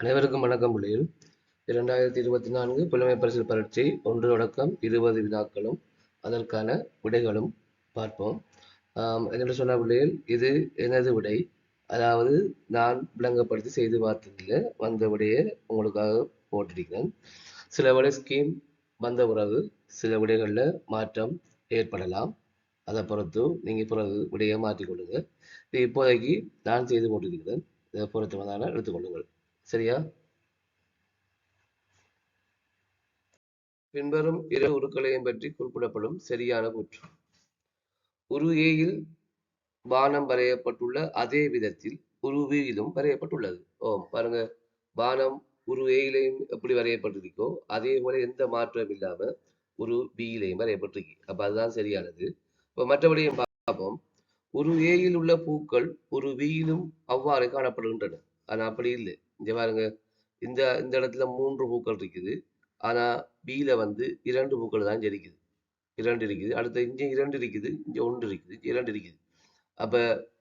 அனைவருக்கும் வணக்கம் பிள்ளைகள் இரண்டாயிரத்தி இருபத்தி நான்கு புலமை பரிசில் பரீட்சை ஒன்று தொடக்கம் இருபது வினாக்களும் அதற்கான விடைகளும் பார்ப்போம். என்னென்று சொன்ன பிள்ளைகள் இது எனது விடை. அதாவது நான் விளங்கப்படுத்தி செய்து பார்த்ததில் வந்த விடையை உங்களுக்காக போட்டிருக்கிறேன். சில விடை ஸ்கீம் வந்த பிறகு சில விடைகளில் மாற்றம் ஏற்படலாம். அதை பொறுத்து நீங்கள் பிறகு விடையை மாற்றிக்கொள்ளுங்கள் இது இப்போதைக்கு நான் செய்து போட்டிருக்கிறேன். இதை பொறுத்தவதான எடுத்துக்கொள்ளுங்கள் சரியா? பின்வரும் இரு உருக்களையும் பற்றி குறிப்பிடப்படும் சரியான கூற்று. உரு ஏயில் பானம் வரையப்பட்டுள்ள அதே விதத்தில் உருவியிலும் வரையப்பட்டுள்ளது. ஓ பாருங்க. பானம் உரு ஏயிலையும் எப்படி வரையப்பட்டிருக்கோ அதே போல எந்த மாற்றம் இல்லாம உரு பியிலையும் வரையப்பட்டிருக்கு. அப்ப அதுதான் சரியானது. இப்ப மற்றபடியும் பார்ப்போம். ஒரு ஏயில் உள்ள பூக்கள் ஒரு வீயிலும் அவ்வாறு காணப்படுகின்றன. ஆனா அப்படி இல்லை. இங்க பாருங்க. இந்த இந்த இடத்துல மூன்று பூக்கள் இருக்குது. ஆனா பியில வந்து இரண்டு பூக்கள் தான் இருக்குது இரண்டு இருக்குது. அடுத்து இங்க இரண்டு இருக்குது. இங்க ஒன்று இருக்குது. இரண்டு இருக்குது. அப்ப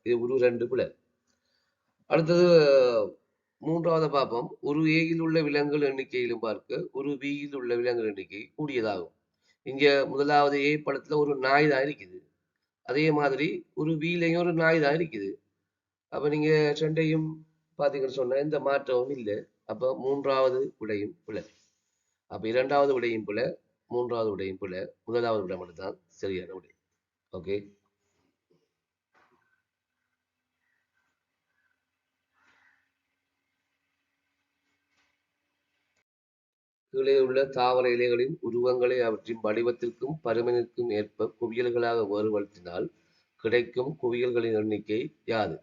இது ஒரு ரெண்டு பிள்ளை அடுத்தது மூன்றாவது பாப்பம். ஒரு ஏயில் உள்ள விலங்குகள் எண்ணிக்கையிலும் பார்க்க ஒரு பியில் உள்ள விலங்குகள் எண்ணிக்கை கூடியதாகும். இங்க முதலாவது ஏ படத்துல ஒரு நாய் தான் இருக்குது. அதே மாதிரி ஒரு வீலையும் ஒரு நாய் தான் இருக்குது. அப்ப நீங்க ரெண்டையும் பாத்தீங்கன்னு சொன்னா எந்த மாற்றமும் இல்லை. அப்ப மூன்றாவது விடையும் பிழை. அப்ப இரண்டாவது விடையும் பிழை மூன்றாவது விடையும் பிழை முதலாவது விடை மட்டும்தான் சரியான விடை ஓகே கீழே உள்ள தாவர இலைகளின் உருவங்களை அவற்றின் வடிவத்திற்கும் பருமனிற்கும் ஏற்ப குவியல்களாக வேறுபடுத்தினால் கிடைக்கும் குவியல்களின் எண்ணிக்கை யாது?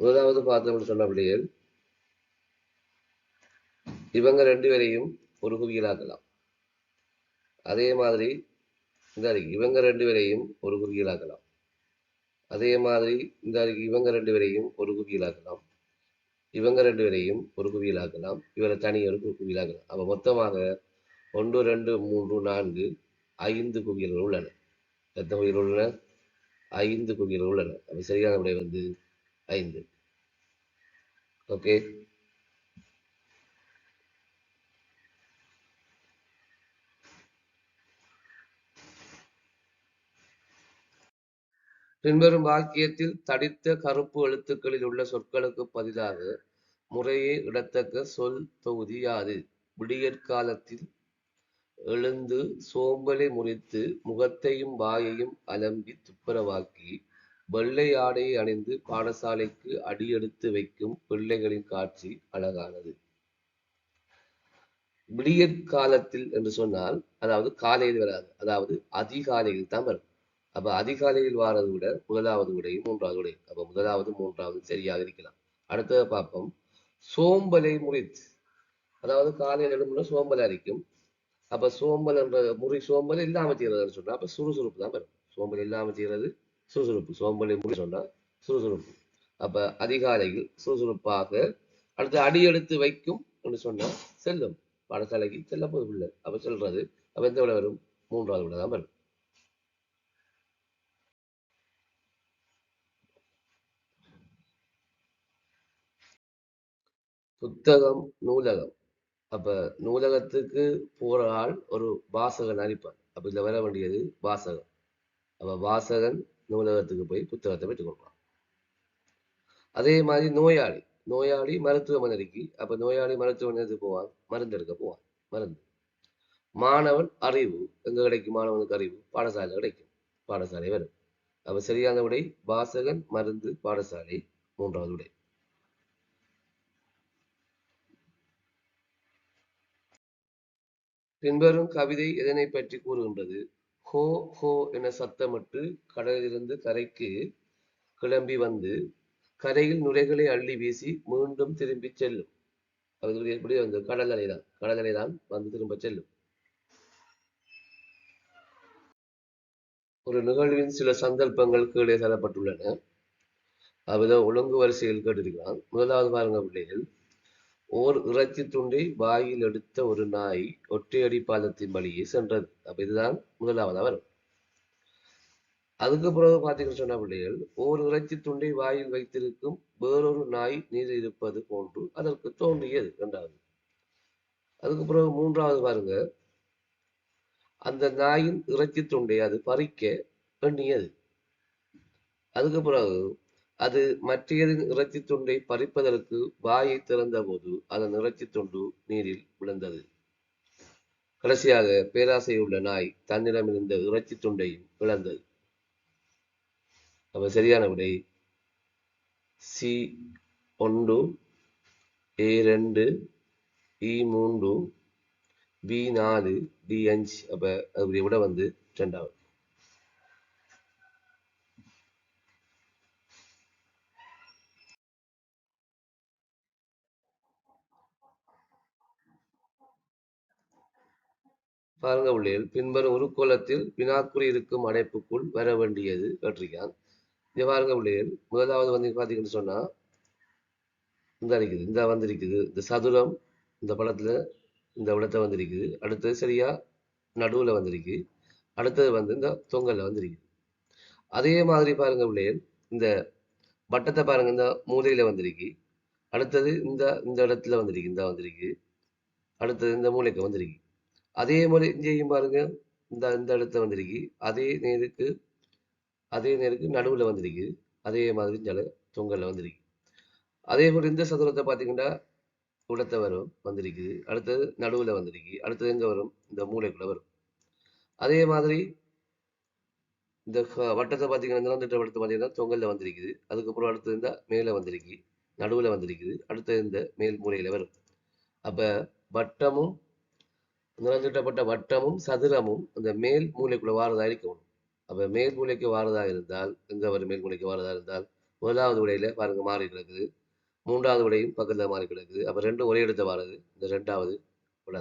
முதலாவது பார்த்தோம்னு சொன்ன பிள்ளைகள் இவங்க ரெண்டு பேரையும் ஒரு குவியலாக்கலாம் அதே மாதிரி இந்த அறிக்கை இவங்க ரெண்டு பேரையும் ஒரு குவியலாக்கலாம் அதே மாதிரி இந்த அறிக்கை இவங்க ரெண்டு பேரையும் ஒரு குவியலாக்கலாம் இவங்க ரெண்டு பேரையும் ஒரு குவியலாக்கலாம் இவரை தனியாக ஒரு குவியலாக்கலாம் அப்ப மொத்தமாக ஒன்று ரெண்டு மூன்று நான்கு ஐந்து குவியல்கள் உள்ளன. எத்தனை குவியல் உள்ளன? ஐந்து குவியல்கள் உள்ளன. அப்ப சரியான விடை வந்து ஐந்து. ஓகே பின்வரும் வாக்கியத்தில் தடித்த கருப்பு எழுத்துக்களில் உள்ள சொற்களுக்கு பதிலாக முறையே இடத்தக்க சொல் தொகுதி யாது? விடியற்காலத்தில் எழுந்து சோம்பலை முறித்து முகத்தையும் வாயையும் அலம்பி துப்புரவாக்கி வெள்ளை ஆடையை அணிந்து பாடசாலைக்கு அடியெடுத்து வைக்கும் பிள்ளைகளின் காட்சி அழகானது. விடியற்காலத்தில் என்று சொன்னால் அதாவது காலையில் வராது அதாவது அதிகாலையில் தான் வரும். அப்ப அதிகாலையில் வாரதை விட முதலாவது விடையும் மூன்றாவது விடையும் அப்ப முதலாவது மூன்றாவது சரியாக இருக்கலாம். அடுத்தது பார்ப்போம். சோம்பலை முறித்து அதாவது காலையில் எழும்புனா சோம்பல் அரிக்கும். அப்ப சோம்பல் என்ற முறி சோம்பல் இல்லாம செய்யறதுன்னு சொன்னா அப்ப சுறுசுறுப்பு தான் வரும். சோம்பல் இல்லாம செய்யறது சுறுசுறுப்பு. சோம்பலை முடி சொன்னால் சுறுசுறுப்பு. அப்ப அதிகாலையில் சுறுசுறுப்பாக அடுத்து அடி எடுத்து வைக்கும் என்று சொன்னா செல்லும். பாடசாலைக்கு செல்ல போது இல்லை அப்ப சொல்றது அப்ப எந்த விட வரும்? மூன்றாவது விட தான் வரும். புத்தகம் நூலகம். அப்ப நூலகத்துக்கு போற ஆள் ஒரு வாசகன் அனுப்பான் அப்ப இதுல வர வேண்டியது வாசகன் அப்ப வாசகன் நூலகத்துக்கு போய் புத்தகத்தை பெற்றுக்கொள்றான் அதே மாதிரி நோயாளி நோயாளி மருத்துவமனைக்கு அப்ப நோயாளி மருத்துவமனைக்கு போவான் மருந்து எடுக்க போவான் மருந்து. மாணவன் அறிவு எங்க கிடைக்கும்? மாணவனுக்கு அறிவு பாடசாலை கிடைக்கும் பாடசாலை வரும். அப்ப சரியான விடை வாசகன் மருந்து பாடசாலை மூன்றாவது விடை பின்வரும் கவிதை எதனை பற்றி கூறுகின்றது? ஹோ ஹோ என சத்தமிட்டு கடலிலிருந்து கரைக்கு கிளம்பி வந்து கரையில் நுரைகளை அள்ளி வீசி மீண்டும் திரும்பி செல்லும். அவர்களுக்கு எப்படி வந்து கடல் அலை தான் கடல் அலை தான் வந்து திரும்ப செல்லும். ஒரு நிகழ்வின் சில சந்தர்ப்பங்கள் கீழே தரப்பட்டுள்ளன. அதுதான் ஒழுங்கு வரிசையில் கேட்டிருக்கிறான். முதலாவது பாருங்க பிள்ளைகள். ஓர் இறைச்சி துண்டை வாயில் எடுத்த ஒரு நாய் ஒற்றையடி பாலத்தின் வழியே சென்றது. அப்ப இதுதான் முதலாவதா வரும். அதுக்கு பிறகு பார்த்தீங்கன்னு சொன்ன பிள்ளைகள் ஓர் இறைச்சி துண்டை வாயில் வைத்திருக்கும் வேறொரு நாய் நீர் இருப்பது போன்று அதற்கு தோன்றியது இரண்டாவது அதுக்கு பிறகு மூன்றாவது பாருங்க. அந்த நாயின் இறைச்சி துண்டை அது பறிக்க எண்ணியது. அதுக்கு பிறகு அது மற்றையதின் இறைச்சி துண்டை பறிப்பதற்கு வாயை திறந்த போது அதன் இறைச்சி துண்டு நீரில் விழுந்தது. கடைசியாக பேராசையுள்ள நாய் தன்னிடம் இருந்த இறைச்சி துண்டையும் இழந்தது அப்ப சரியான விடை. சி ஒன்று ஏ ரெண்டு இ மூன்று பி நாலு டி அஞ்சு. அப்ப அதனுடைய விட வந்து ரெண்டாவது பாருங்க உள்ளியல் பின்வரும் உருக்கோலத்தில் வினாக்குறி இருக்கும் அடைப்புக்குள் வர வேண்டியது கற்றுக்கான் இங்க பாருங்க உள்ளியல் முதலாவது வந்து பாத்தீங்கன்னு சொன்னா இந்த இருக்குது இந்த வந்திருக்குது இந்த சதுரம் இந்த படத்துல இந்த விடத்தை வந்திருக்குது. அடுத்தது சரியா நடுவுல வந்திருக்கு. அடுத்தது வந்து இந்த தொங்கல்ல வந்திருக்கு. அதே மாதிரி பாருங்க உள்ளே இந்த வட்டத்தை பாருங்க இந்த மூலையில வந்திருக்கு. அடுத்தது இந்த இந்த இடத்துல வந்திருக்கு இந்த வந்திருக்கு. அடுத்தது இந்த மூலைக்கு வந்திருக்கு. அதே மாதிரி இங்கேயும் பாருங்க. இந்த இந்த இடத்துல வந்திருக்கு. அதே நேருக்கு அதே நேருக்கு நடுவுல வந்திருக்கு. அதே மாதிரி ஜல தொங்கல்ல வந்திருக்கு. அதே மாதிரி இந்த சதுரத்தை பார்த்தீங்கன்னா உடத்தை வரும் வந்திருக்குது அடுத்தது நடுவுல வந்திருக்கு. அடுத்தது எங்க வரும்? இந்த மூளைக்குள்ள வரும். அதே மாதிரி இந்த வட்டத்தை பார்த்தீங்கன்னா இந்த நிலந்திட்ட வட்டத்தை பார்த்தீங்கன்னா தொங்கல்ல வந்திருக்குது. அதுக்கப்புறம் அடுத்தது இந்த மேலே வந்திருக்கு. நடுவுல வந்திருக்குது. அடுத்தது இந்த மேல் மூலையில் வரும். அப்போ வட்டமும் நிலந்திட்டப்பட்ட வட்டமும் சதுரமும் அந்த மேல் மூலைக்குள்ள வாரதாக இருக்கணும். அப்ப மேல் மூலைக்கு வாரதாக இருந்தால் எங்க வரும் மேல் மூலைக்கு வாரதாக இருந்தால் முதலாவது உடையில பாருங்க மாறி கிடக்குது. மூன்றாவது உடையும் பக்கத்துல மாறி கிடக்குது. அப்போ ரெண்டும் ஒரே இடத்த வாரது. இந்த ரெண்டாவது விடை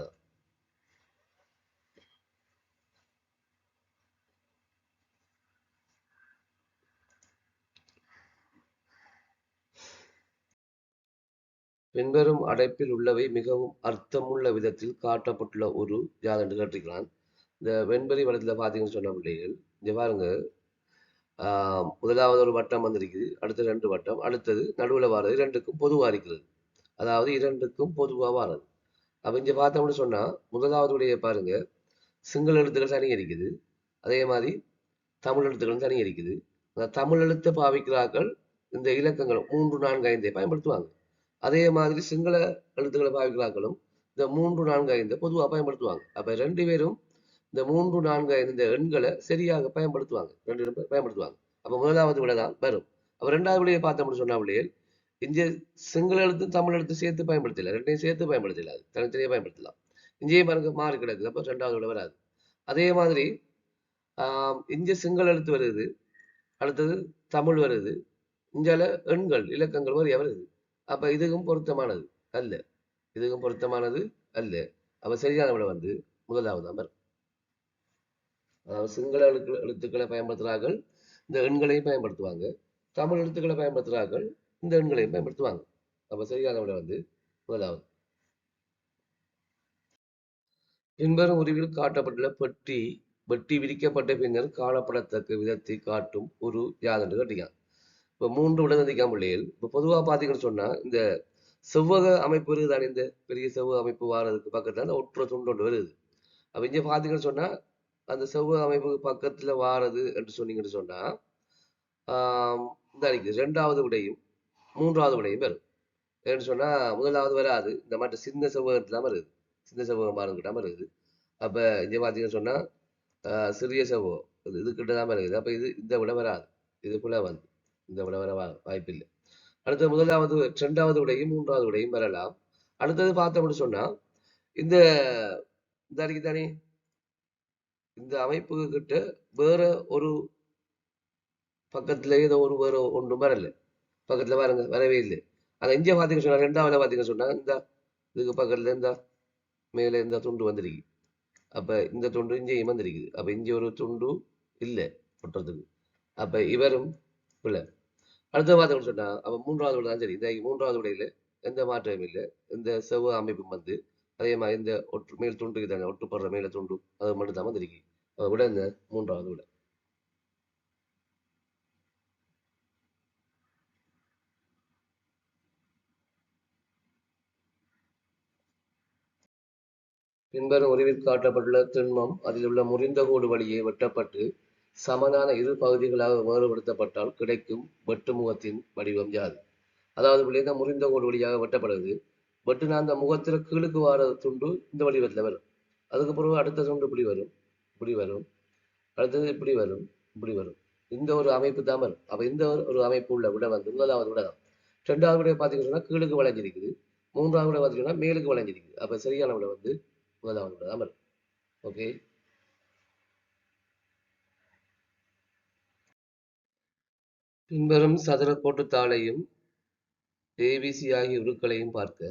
பின்வரும் அடைப்பில் உள்ளவை மிகவும் அர்த்தமுள்ள விதத்தில் காட்டப்பட்டுள்ள ஒரு யாதென்று கேட்டிருக்கிறான் இந்த வெண்பரி வட்டத்தில் பார்த்தீங்கன்னு சொன்ன பிள்ளைகள் இங்கே பாருங்க. முதலாவது ஒரு வட்டம் வந்திருக்குது அடுத்து ரெண்டு வட்டம் அடுத்தது நடுவில் வாரது ரெண்டுக்கும் பொதுவாக இருக்கிறது. அதாவது இரண்டுக்கும் பொதுவாக வாரது. அப்போ இங்கே பார்த்தோம்னு சொன்னால் முதலாவது உடைய பாருங்க சிங்கள எழுத்துக்கள் தனி இருக்குது. அதே மாதிரி தமிழ் எழுத்துக்களும் தனி இருக்குது. அந்த தமிழ் எழுத்தை பாவிக்கிறார்கள் இந்த இலக்கங்கள் மூன்று நான்கு ஐந்தை பயன்படுத்துவாங்க. அதே மாதிரி சிங்கள எழுத்துக்களை பாவிக்கிறார்களும் இந்த மூன்று நான்கு ஐந்து பொதுவாக பயன்படுத்துவாங்க. அப்ப ரெண்டு பேரும் இந்த மூன்று நான்கு ஐந்து இந்த எண்களை சரியாக பயன்படுத்துவாங்க. ரெண்டு பேரும் பயன்படுத்துவாங்க. அப்ப முதலாவது விட தான் வரும். அப்ப ரெண்டாவது விடையை பார்த்தோம்னு சொன்னா பிள்ளைகள் இங்க சிங்கள எழுத்து தமிழ் எழுத்து சேர்த்து பயன்படுத்தல. ரெண்டையும் சேர்த்து பயன்படுத்தல. அது தனித்தனியாக பயன்படுத்தலாம். இங்கேயும் பாருங்க மாறி கிடக்குது. அப்ப ரெண்டாவது விட வராது. அதே மாதிரி ஆஹ் இங்க சிங்கள எழுத்து வருது. அடுத்தது தமிழ் வருது. இஞ்சால எண்கள் இலக்கங்கள் வரைய வருது. அப்ப இதுக்கும் பொருத்தமானது அல்ல. இதுக்கும் பொருத்தமானது அல்ல. அப்ப சரியான விட வந்து முதலாவது அமர் அதாவது சிங்கள எழுத்து எழுத்துக்களை பயன்படுத்துகிறார்கள் இந்த எண்களையும் பயன்படுத்துவாங்க. தமிழ் எழுத்துக்களை பயன்படுத்துகிறார்கள் இந்த எண்களையும் பயன்படுத்துவாங்க. அப்ப சரியான விட வந்து முதலாவது. பின்வரும் உருவில் காட்டப்பட்டுள்ள பெட்டி வெட்டி விரிக்கப்பட்ட பின்னர் காணப்படத்தக்க விதத்தை காட்டும் ஒரு யாதென்று கேட்டிருக்கான் இப்போ மூன்று விடநதிக்காம பிள்ளைகள். இப்போ பொதுவாக பார்த்தீங்கன்னு சொன்னால் இந்த செவ்வக அமைப்பு வருது தானே இந்த பெரிய செவ்வக அமைப்பு வாரதுக்கு பக்கத்துல அந்த ஒற்றை துண்டு ஒன்று வருது. அப்போ இங்கே பார்த்தீங்கன்னு சொன்னால் அந்த செவ்வக அமைப்புக்கு பக்கத்தில் வாரது என்று சொன்னீங்கன்னு சொன்னால் இந்த இருக்குது ரெண்டாவது விடையும் மூன்றாவது விடையும் வரும். ஏன்னு சொன்னால் முதலாவது வராது. இந்த மாதிரி சின்ன செவ்வகத்துல வருது. சின்ன செவ்வகம் பாருங்கிட்ட வருது. அப்போ இங்கே பார்த்தீங்கன்னு சொன்னால் சிறிய செவ்வகம். இது இதுக்கிட்ட தான் இருக்குது அப்போ இது இந்த விட வராது. இதுக்குள்ளே வந்து இந்த விட வர வா- வாய்ப்பில்லை. அடுத்தது முதலாவது இரண்டாவது விடையும் மூன்றாவது விடையும் வரலாம். அடுத்தது பார்த்தோம்னு சொன்னா இந்த இந்த தானே? இந்த அமைப்பு கிட்ட வேற ஒரு பக்கத்துல ஏதோ ஒரு வேற ஒன்றும் வரல. பக்கத்துல வரங்க வரவே இல்லை. அதை இங்க பாத்தீங்க சொன்னா ரெண்டாவது பாத்தீங்க சொன்னா இந்த இதுக்கு பக்கத்துல இந்த மேல இந்த துண்டு வந்திருக்கு. அப்ப இந்த துண்டு இங்கேயும் வந்திருக்குது. அப்ப இங்கே ஒரு துண்டு இல்ல ஒட்டுறதுக்கு. அப்ப இவரும் இல்ல அடுத்த வார்த்தை சொன்னால் அப்போ மூன்றாவது தான் சரி. இந்த மூன்றாவது விடையில் எந்த மாற்றமும் இல்லை. இந்த செவ்வ அமைப்பும் வந்து அதே மாதிரி இந்த ஒற்று மேல் துண்டு தானே ஒட்டுப்படுற மேல துண்டு அது மட்டும் தான் வந்திருக்கு அதை விட இந்த மூன்றாவது விட பின்வரும் உருவில் காட்டப்பட்டுள்ள திண்மம் அதில் உள்ள முறிந்த கோடு வழியே வெட்டப்பட்டு சமனான இரு பகுதிகளாக வேறுபடுத்தப்பட்டால் கிடைக்கும் வெட்டுமுகத்தின் வடிவம் யாது? அதாவது பிள்ளைங்க முறிந்த கோடு வழியாக வெட்டப்படுது வெட்டுனா அந்த முகத்துல கீழுக்கு வார துண்டு இந்த வடிவத்தில் வரும். அதுக்கு பிறகு அடுத்த துண்டு இப்படி வரும் இப்படி வரும். அடுத்தது இப்படி வரும் இப்படி வரும். இந்த ஒரு அமைப்பு தான் வரும். அப்ப இந்த ஒரு- ஒரு அமைப்பு உள்ள விட வந்து முதலாவது விட தான். ரெண்டாவது விட பார்த்தீங்கன்னா கீழுக்கு வளைஞ்சிருக்குது. மூன்றாவது விட பாத்தீங்கன்னா மேலுக்கு வளைஞ்சிருக்குது. அப்போ சரியான விட வந்து முதலாவது விட தான் வரும். ஓகே பின்வரும் சதுர கோட்டுத்தாளையும் ஏபிசி ஆகிய உருக்களையும் பார்க்க.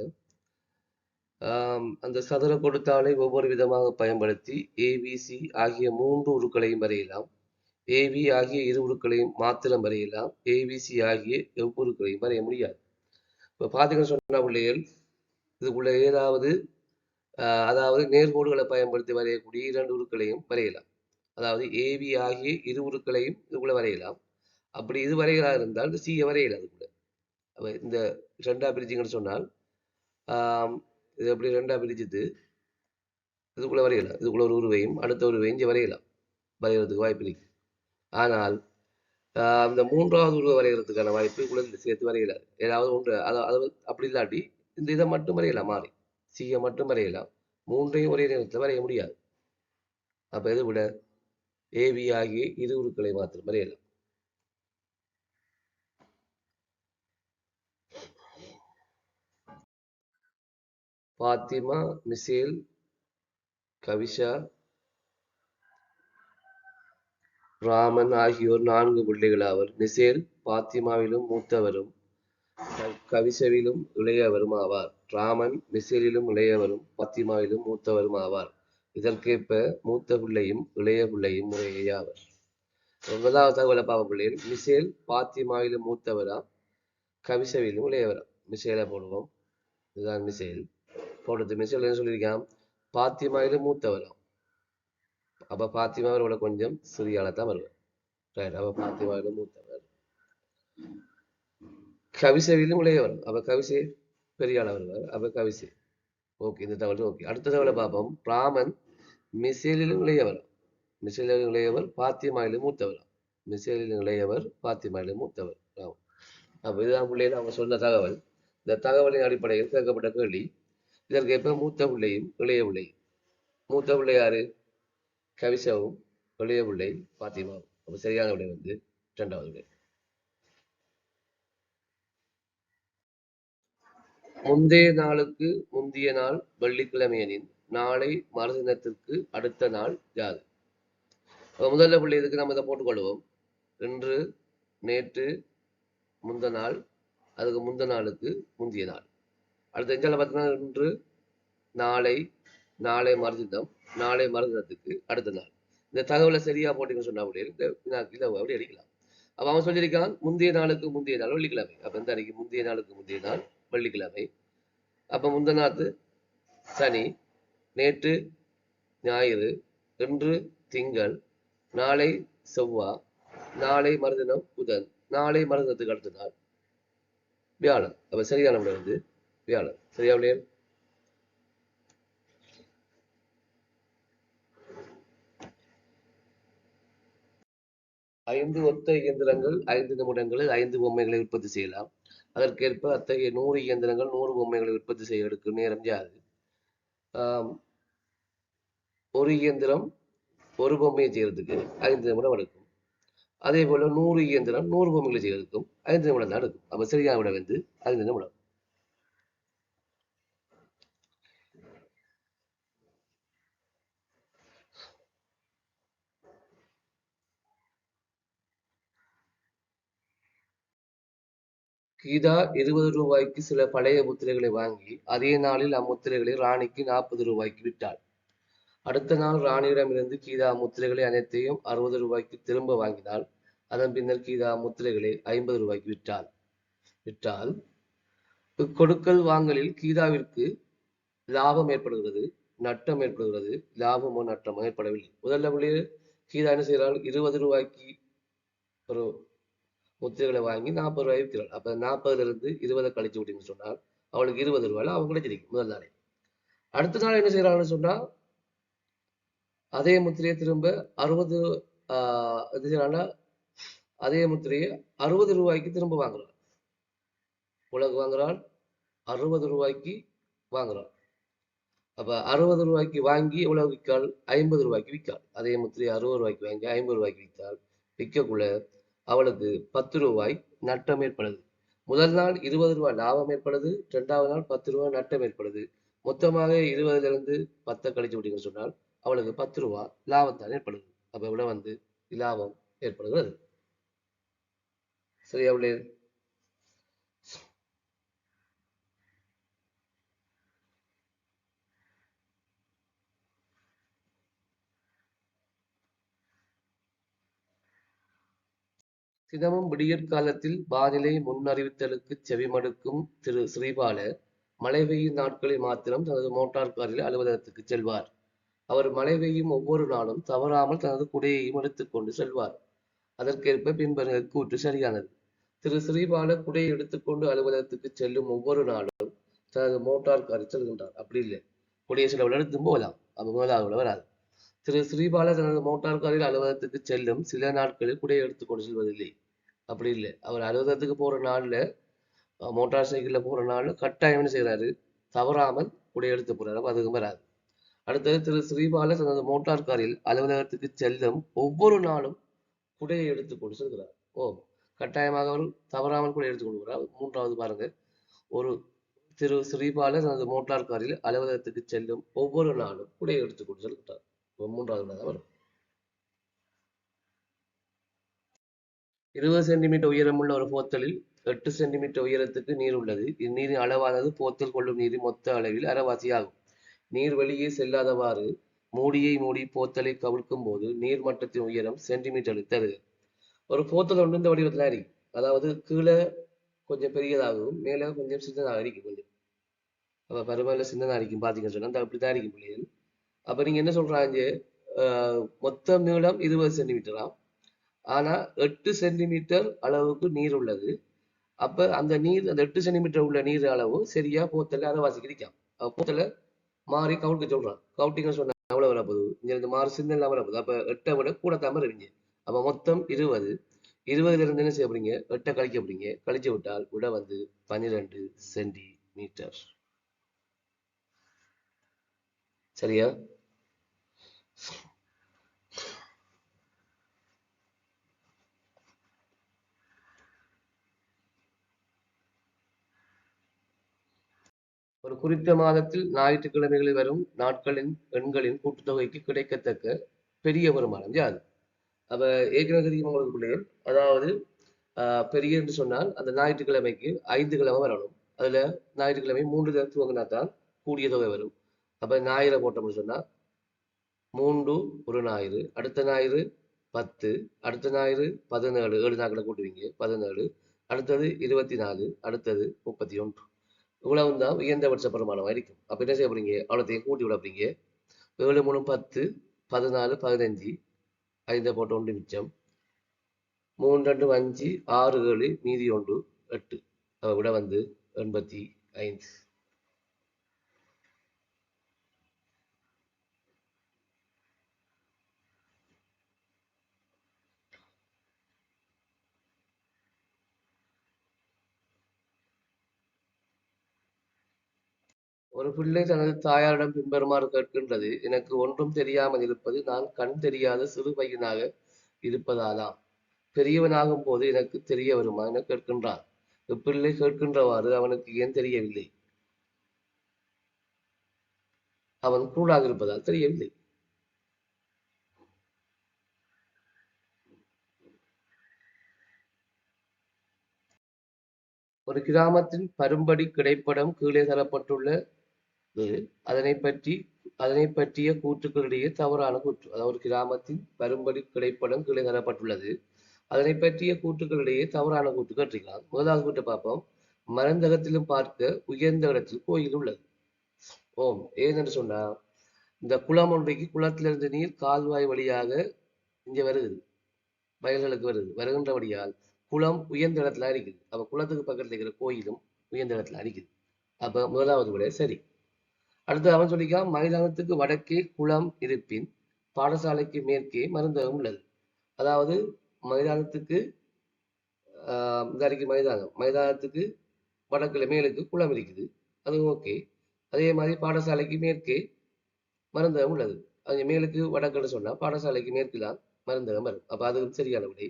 அந்த சதுர கொடுத்தாளை ஒவ்வொரு விதமாக பயன்படுத்தி ஏபிசி ஆகிய மூன்று உருக்களையும் வரையலாம். ஏவி ஆகிய இரு உருக்களையும் மாத்திரம் வரையலாம். ஏபிசி ஆகிய எவ்வுருக்களையும் வரைய முடியாது. இப்போ பார்த்தீங்கன்னு சொன்ன பிள்ளைகள் இதுக்குள்ள ஏதாவது ஆஹ், அதாவது நேர்கோடுகளை பயன்படுத்தி வரையக்கூடிய இரண்டு உருக்களையும் வரையலாம். அதாவது ஏவி ஆகிய இரு உருக்களையும் இதுக்குள்ள வரையலாம். அப்படி இது வரைகிறா இருந்தால் இந்த சியை அது கூட. அப்போ இந்த ரெண்டா பிரிச்சிங்கன்னு சொன்னால் இது அப்படி ரெண்டா பிரிச்சுட்டு இதுக்குள்ள வரையலாம். இதுக்குள்ள ஒரு உருவையும் அடுத்த உருவையும் இங்கே வரையலாம். வரைகிறதுக்கு வாய்ப்பு இருக்கு ஆனால் அந்த மூன்றாவது உருவை வரைகிறதுக்கான வாய்ப்பு குழந்தை சேர்த்து வரையலாது ஏதாவது ஒன்று அதை அதாவது அப்படி இல்லாட்டி இந்த இதை மட்டும் வரையலாம் மாறி. சியை மட்டும் வரையலாம். மூன்றையும் ஒரே நேரத்தில் வரைய முடியாது. அப்போ இதை விட? ஏவி ஆகிய இரு உருக்களை மாத்திரம் வரையலாம். பாத்திமா மிசேல் கவிஷா ராமன் ஆகியோர் நான்கு பிள்ளைகள் ஆவர் மிசேல் பாத்திமாவிலும் மூத்தவரும் கவிஷவிலும் இளையவரும் ஆவார். ராமன் மிசேலிலும் இளையவரும் பாத்திமாவிலும் மூத்தவரும் ஆவார். இதற்கேற்ப மூத்த பிள்ளையும் இளைய பிள்ளையும் முறையே ஆவர் முதலாவது தகவலை பாவ பிள்ளைகள் மிசேல் பாத்திமாவிலும் மூத்தவரா கவிசவிலும் இளையவரா? மிசேலை போடுவோம். இதுதான் மிசேல். போடுறது. மிசேல் என்ன சொல்லியிருக்கான்? பாத்திமாவிலும் மூத்தவராம் அப்ப பாத்திமாவோட கொஞ்சம் சிறிய ஆளா வருவார். ரைட் அப்ப பாத்திமாவில மூத்தவர். கவிசையிலும் இளையவர் அப்ப கவிசை பெரிய ஆளா வருவார். அப்ப கவிசை. ஓகே இந்த தகவல் ஓகே அடுத்த தகவலை பார்ப்போம். ராமன் மிசேலிலும் இளையவர் மிசேலிலும் இளையவர் பாத்திமாயிலும் மூத்தவர். மிசேலிலும் இளையவர் பாத்திமாயிலும் மூத்தவர். ராமன் அப்ப இதுதான் பிள்ளைகள் அவங்க சொன்ன தகவல். இந்த தகவலின் அடிப்படையில் கேட்கப்பட்ட கேள்வி இதற்கு மூத்த பிள்ளையும் இளைய பிள்ளையும் மூத்த பிள்ளை யாரு? கவிசாவும் இளைய பிள்ளை பாத்திமாவும். அப்ப சரியான விடை வந்து இரண்டாவது விடை. முந்தைய நாளுக்கு முந்தைய நாள் வெள்ளிக்கிழமையனின் நாளை மறுதினத்திற்கு அடுத்த நாள் யாது? அப்ப முதல்ல பிள்ளை இதுக்கு நம்ம இதை போட்டுக்கொள்வோம். இன்று நேற்று முந்த நாள் அதுக்கு முந்த நாளுக்கு முந்தைய நாள். அடுத்த எஞ்சால பார்த்தீங்கன்னா இன்று நாளை நாளை மறுதினம் நாளை மறுதினத்துக்கு அடுத்த நாள். இந்த தகவலை சரியா போட்டீங்கன்னு சொன்னா அப்படியே இந்த வினாக்கு இதை அப்படி அடிக்கலாம். அப்ப அவன் சொல்லியிருக்கான் முந்தைய நாளுக்கு முந்தைய நாள் வெள்ளிக்கிழமை. அப்ப இந்த அன்னைக்கு முந்தைய நாளுக்கு முந்தைய நாள் வெள்ளிக்கிழமை. அப்ப முந்தநாத்து சனி நேற்று ஞாயிறு இன்று திங்கள் நாளை செவ்வா நாளை மறுதினம் புதன் நாளை மறுதினத்துக்கு அடுத்த நாள் வியாழன். அப்ப சரியான முறை வந்து வியாழன் சரியா விடையல் ஐந்து ஒத்த இயந்திரங்கள் ஐந்து நிமிடங்களில் ஐந்து பொம்மைகளை உற்பத்தி செய்யலாம். அதற்கேற்ப அத்தகைய நூறு இயந்திரங்கள் நூறு பொம்மைகளை உற்பத்தி செய்வதற்கு நேரம் யாது ஒரு இயந்திரம் ஒரு பொம்மையை செய்யறதுக்கு ஐந்து நிமிடம் எடுக்கும். அதே போல நூறு இயந்திரம் நூறு பொம்மைகளை செய்யறதுக்கும் ஐந்து நிமிடம் தான் எடுக்கும். அப்ப சரியான விட வந்து ஐந்து நிமிடம். கீதா இருபது ரூபாய்க்கு சில பழைய முத்திரைகளை வாங்கி அதே நாளில் அம்முத்திரைகளை ராணிக்கு நாற்பது ரூபாய்க்கு விட்டாள். அடுத்த நாள் ராணியிடமிருந்து கீதா முத்திரைகளை அனைத்தையும் அறுபது ரூபாய்க்கு திரும்ப வாங்கினாள். அதன் பின்னர் கீதா முத்திரைகளை ஐம்பது ரூபாய்க்கு விட்டாள். விட்டால் இக்கொடுக்கல் வாங்கலில் கீதாவிற்கு லாபம் ஏற்படுகிறது நட்டம் ஏற்படுகிறது. லாபமோ நட்டமோ ஏற்படவில்லை. முதல்ல கீதா என்ன செய்கிறாள்? இருபது ரூபாய்க்கு ஒரு முத்திரைகளை வாங்கி நாற்பது ரூபாய் விற்கிறாள் அப்ப நாற்பதுல இருந்து இருபதை கழிச்சு விட்டீங்கன்னு சொன்னால் அவளுக்கு இருபது ரூபாயில அவங்க கிடைச்சிருக்கு முதல் நாளே. அடுத்த நாள் என்ன செய்யறாங்கன்னு சொன்னா அதே முத்திரையை திரும்ப அறுபது ஆஹ் செய்யறாங்கன்னா அதே முத்திரையை அறுபது ரூபாய்க்கு திரும்ப வாங்குறான் உலகு வாங்குறாள் அறுபது ரூபாய்க்கு வாங்குறான் அப்ப அறுபது ரூபாய்க்கு வாங்கி எவ்வளவு விற்காள்? ஐம்பது ரூபாய்க்கு விற்காள். அதே முத்திரை அறுபது ரூபாய்க்கு வாங்கி ஐம்பது ரூபாய்க்கு விற்றாள் விற்கக்குள்ள அவளுக்கு பத்து ரூபாய் நட்டம் ஏற்படுது. முதல் நாள் இருபது ரூபாய் லாபம் ஏற்படுது. இரண்டாவது நாள் பத்து ரூபாய் நட்டம் ஏற்படுது. மொத்தமாக இருபதுல இருந்து பத்தை கழிச்சு விட்டீங்கன்னு சொன்னால் அவளுக்கு பத்து ரூபாய் லாபம் தான் ஏற்படுது. அப்ப இவ்வளவு வந்து லாபம் ஏற்படுகிறது? சரியா அவளே தினமும் விடியற்காலத்தில் வானிலை முன்னறிவித்தலுக்கு செவிமடுக்கும் திரு ஸ்ரீபால மழை பெய்யும் நாட்களில் மாத்திரம் தனது மோட்டார் காரில் அலுவலகத்துக்கு செல்வார். அவர் மழை பெய்யும் ஒவ்வொரு நாளும் தவறாமல் தனது குடையையும் எடுத்துக்கொண்டு செல்வார். அதற்கேற்ப பின்பற்ற கூற்று சரியானது. திரு ஸ்ரீபால குடையை எடுத்துக்கொண்டு அலுவலகத்துக்கு செல்லும் ஒவ்வொரு நாளும் தனது மோட்டார் காரில் செல்கின்றார். அப்படி இல்லை. குடையை சிலவள் எடுத்து போகலாம். அப்ப முதலாவது வராது. திரு ஸ்ரீபால தனது மோட்டார் காரில் அலுவலகத்துக்கு செல்லும் சில நாட்களில் குடையை எடுத்துக்கொண்டு செல்வதில்லை. அப்படி இல்லை. அவர் அலுவலகத்துக்கு போகிற நாளில் மோட்டார் சைக்கிளில் போகிற நாளில் கட்டாயம் என்ன தவறாமல் உடைய எடுத்து போறாரு. அப்போ அதுக்கு வராது அடுத்தது திரு ஸ்ரீபால தனது மோட்டார் காரில் அலுவலகத்துக்கு செல்லும் ஒவ்வொரு நாளும் குடையை எடுத்து கொண்டு செல்கிறார். ஓ கட்டாயமாக அவர் தவறாமல் கூட எடுத்துக்கொண்டு போகிறார் மூன்றாவது பாருங்க. ஒரு திரு ஸ்ரீபால தனது மோட்டார் காரில் அலுவலகத்துக்கு செல்லும் ஒவ்வொரு நாளும் குடையை எடுத்துக்கொண்டு செல்கிறார். மூன்றாவது வரும் இருபது சென்டிமீட்டர் உயரமுள்ள ஒரு போத்தலில் எட்டு சென்டிமீட்டர் உயரத்துக்கு நீர் உள்ளது. இந்நீரின் அளவானது போத்தல் கொள்ளும் நீரின் மொத்த அளவில் அரைவாசி நீர் வெளியே செல்லாதவாறு மூடியை மூடி போத்தலை கவிழ்க்கும் போது நீர் மட்டத்தின் உயரம் சென்டிமீட்டர் தருது ஒரு போத்தல் ஒன்று இந்த வடிவத்துல அறிக்கும் அதாவது கீழே கொஞ்சம் பெரியதாகவும் மேலே கொஞ்சம் சின்னதாக இருக்கும் கொஞ்சம். அப்போ பருமையில சின்னதாக இருக்கும் பார்த்தீங்கன்னு சொன்னால் அந்த அப்படித்தான் இருக்கும் பிள்ளைகள். அப்போ நீங்க என்ன சொல்றாங்க? ஆஹ் மொத்த நீளம் இருபது சென்டிமீட்டரா? ஆனா எட்டு சென்டிமீட்டர் அளவுக்கு நீர் உள்ளது. அப்ப அந்த நீர் அந்த எட்டு சென்டிமீட்டர் உள்ள நீர் அளவு சரியா போத்தல அரைவாசிக்கு இருக்காம் அப்ப போத்தல மாறி கவுட்டுக்கு சொல்றான். கவுட்டிங்க சொன்னா அவ்வளவு வரப்போகுது இங்க இருந்து மாறி சின்ன வரப்போகுது அப்ப எட்டை விட கூட தாம அப்போ அப்ப மொத்தம் இருபது இருபதுல இருந்து என்ன செய்ய போறீங்க? எட்டை கழிக்க போறீங்க. கழிச்சு விட்டால் விட வந்து பன்னிரெண்டு சென்டிமீட்டர் சரியா? ஒரு குறித்த மாதத்தில் ஞாயிற்றுக்கிழமைகளில் வரும் நாட்களின் எண்களின் கூட்டுத்தொகைக்கு கிடைக்கத்தக்க பெரிய வருமானம் யாது அப்ப ஏற்கனவே உங்களுக்கு பிள்ளைகள் அதாவது ஆஹ் பெரிய என்று சொன்னால் அந்த ஞாயிற்றுக்கிழமைக்கு ஐந்து கிழமை வரணும். அதுல ஞாயிற்றுக்கிழமை மூன்று தினம் துவங்கினா தான் கூடிய தொகை வரும். அப்ப ஞாயிறை போட்டோம்னு சொன்னா மூன்று ஒரு ஞாயிறு அடுத்த ஞாயிறு பத்து அடுத்த ஞாயிறு பதினேழு ஏழு நாட்களை கூட்டுவீங்க பதினேழு அடுத்தது இருபத்தி நாலு அடுத்தது முப்பத்தி ஒன்று. இவ்வளவு தான் உயர்ந்தபட்ச பிரமாணம் இருக்கும் அப்ப என்ன செய்ய போறீங்க? அவ்வளோத்தையும் கூட்டி விட போறீங்க. ஏழு மூணு பத்து பதினாலு பதினஞ்சு. ஐந்தை போட்டு ஒன்று மிச்சம். மூணு ரெண்டு அஞ்சு ஆறு ஏழு மீதி ஒன்று எட்டு. அதை விட வந்து எண்பத்தி ஐந்து. ஒரு பிள்ளை தனது தாயாரிடம் பின்வருமாறு கேட்கின்றது. எனக்கு ஒன்றும் தெரியாமல் இருப்பது நான் கண் தெரியாத சிறு பையனாக இருப்பதாலாம். பெரியவனாகும் போது எனக்கு தெரிய வருமா என கேட்கின்றான். இப்பிள்ளை கேட்கின்றவாறு அவனுக்கு ஏன் தெரியவில்லை? அவன் கூடாக இருப்பதால் தெரியவில்லை. ஒரு கிராமத்தின் பரும்படி கிடைப்படம் கீழே தரப்பட்டுள்ள அதனை பற்றி அதனை பற்றிய கூற்றுக்களிடையே தவறான கூற்று அதாவது கிராமத்தின் வரும்படி கிடைப்படம் கீழே தரப்பட்டுள்ளது. அதனை பற்றிய கூற்றுக்களிடையே தவறான கூற்று கற்றிருக்கலாம் முதலாவது கூற்றை பார்ப்போம். மருந்தகத்திலும் பார்க்க உயர்ந்த இடத்தில் கோயில் உள்ளது. ஓம் ஏனென்று சொன்னா இந்த குளம் ஒன்றைக்கு குளத்திலிருந்து நீர் கால்வாய் வழியாக இங்க வருது வயல்களுக்கு வருது வருகின்றபடியால் குளம் உயர்ந்த இடத்துல அடிக்குது அப்ப குளத்துக்கு பக்கத்துல இருக்கிற கோயிலும் உயர்ந்த இடத்துல அடிக்குது அப்ப முதலாவது விட சரி. அடுத்து அவன் சொல்லிக்கா மைதானத்துக்கு வடக்கே குளம் இருப்பின் பாடசாலைக்கு மேற்கே மருந்தகம் உள்ளது. அதாவது மைதானத்துக்கு ஆஹ் இந்த மைதானம் மைதானத்துக்கு வடக்குல மேலுக்கு குளம் இருக்குது. அது ஓகே. அதே மாதிரி பாடசாலைக்கு மேற்கே மருந்தகம் உள்ளது. அது மேலுக்கு வடக்குன்னு சொன்னால் பாடசாலைக்கு மேற்கு தான் மருந்தகம் வரும். அப்போ அது சரியான விடை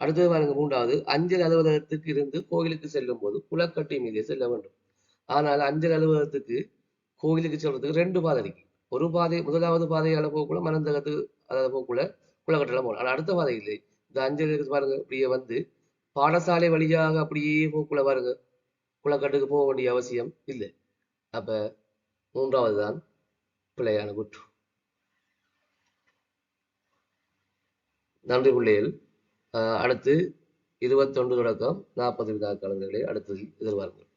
அடுத்தது பாருங்க மூன்றாவது. அஞ்சல் அலுவலகத்துக்கு இருந்து கோயிலுக்கு செல்லும் போது குளக்கட்டை மீதே செல்ல வேண்டும். ஆனால் அஞ்சல் அலுவலகத்துக்கு கோயிலுக்கு செல்வதுக்கு ரெண்டு பாதை இருக்கு. ஒரு பாதை முதலாவது பாதையால போகக்குள்ள மருந்தகத்துக்கு அதாவது போகக்குள்ள குளக்கட்டெல்லாம் போகணும் ஆனால் அடுத்த பாதை இல்லை. இந்த அஞ்சல் இருக்கு பாருங்க அப்படியே வந்து பாடசாலை வழியாக அப்படியே போக்குள்ள பாருங்க. குளக்கட்டுக்கு போக வேண்டிய அவசியம் இல்லை. அப்ப மூன்றாவது தான் பிழையான குற்றம் நன்றி பிள்ளைகள் அடுத்து இருபத்தொன்று தொடக்கம் நாற்பது விதா கலந்துகளை அடுத்து எதிர்பார்க்கிறோம்